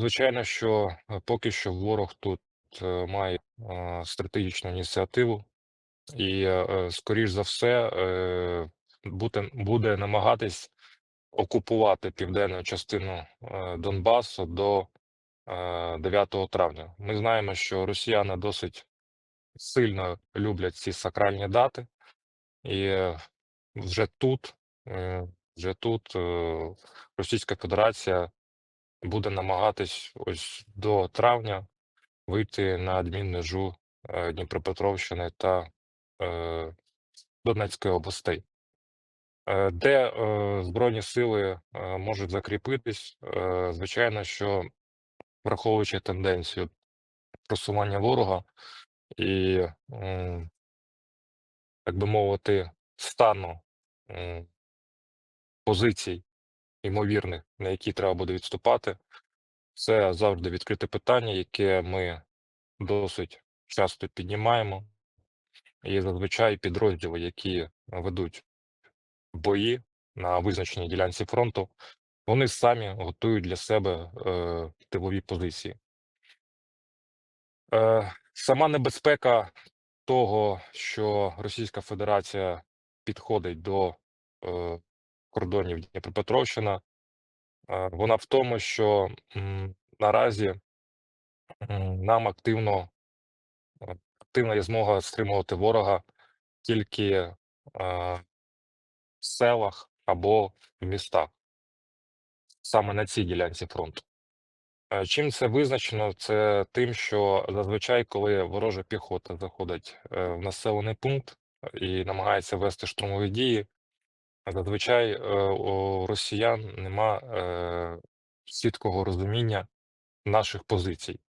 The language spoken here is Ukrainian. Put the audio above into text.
Звичайно, що е, поки що ворог тут е, має е, стратегічну ініціативу, і, скоріш за все, буде, намагатись окупувати південну частину Донбасу до е, 9 травня. Ми знаємо, що росіяни досить сильно люблять ці сакральні дати, і вже тут, вже тут Російська Федерація буде намагатись ось до травня вийти на адмінмежу е, Дніпропетровщини та е, Донецької областей, Е, де е, Збройні сили е, можуть закріпитись. Е, Звичайно, що враховуючи тенденцію просування ворога і, м, так би мовити, стану м, позицій ймовірних, на які треба буде відступати, це завжди відкрите питання, яке ми досить часто піднімаємо. І зазвичай підрозділи, які ведуть бої на визначеній ділянці фронту, вони самі готують для себе е, тилові позиції. Е, сама небезпека того, що Російська Федерація підходить до е, кордонів Дніпропетровщина, е, вона в тому, що наразі нам активно, е, активна є змога стримувати ворога тільки е, в селах або в містах, саме на цій ділянці фронту. Чим це визначено? Це тим, що зазвичай, коли ворожа піхота заходить в населений пункт і намагається вести штурмові дії, зазвичай е, у росіян нема е, чіткого розуміння наших позицій.